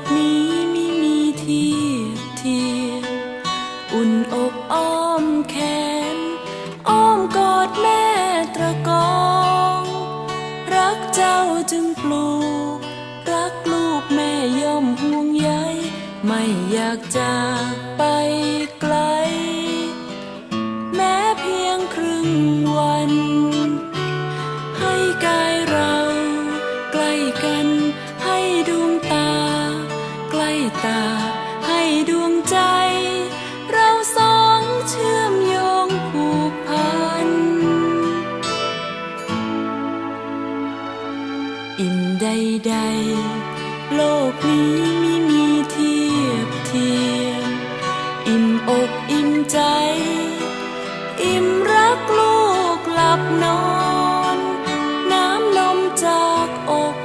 กนี้ไม่มีที่เทียมอุ่นอกอ้อมแขน อ้อมกอดแม่ตะกอง รักเจ้าจึงปลูก รักลูกแม่ย่อมห่วงใยไม่อยากจากไปไกล แม้เพียงครึ่งวัน ใด โลกนี้ไม่มีเทียบเทียม อิ่มอกอิ่มใจ อิ่มรักลูกหลับนอน น้ำนมจากอก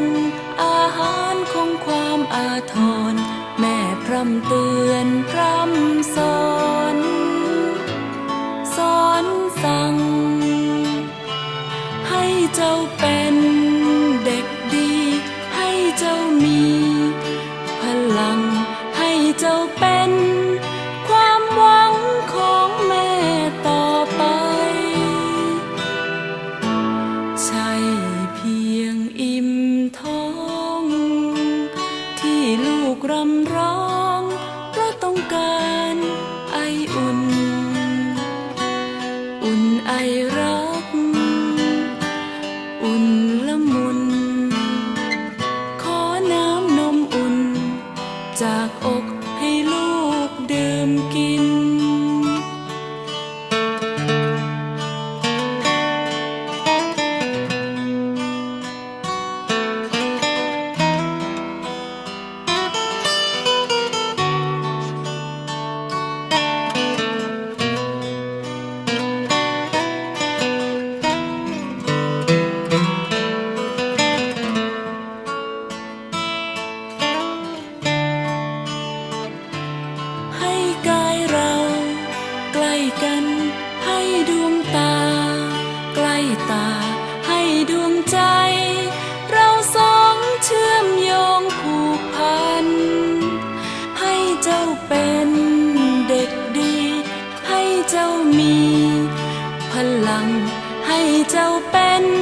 อาหารของความอาทร แม่พร่ำเตือนพร่ำสอน เจ้ามี พลังให้เจ้าเป็น ความหวังของแม่ต่อไป ใช่เพียงอิ่มท้อง ที่ลูกรำร้องเพราะต้องการไออุ่น อุ่นไอรั เราสองเชื่อมโยงผูกพัน ให้เจ้าเป็นเด็กดี ให้เจ้ามี พลังให้เจ้าเป็น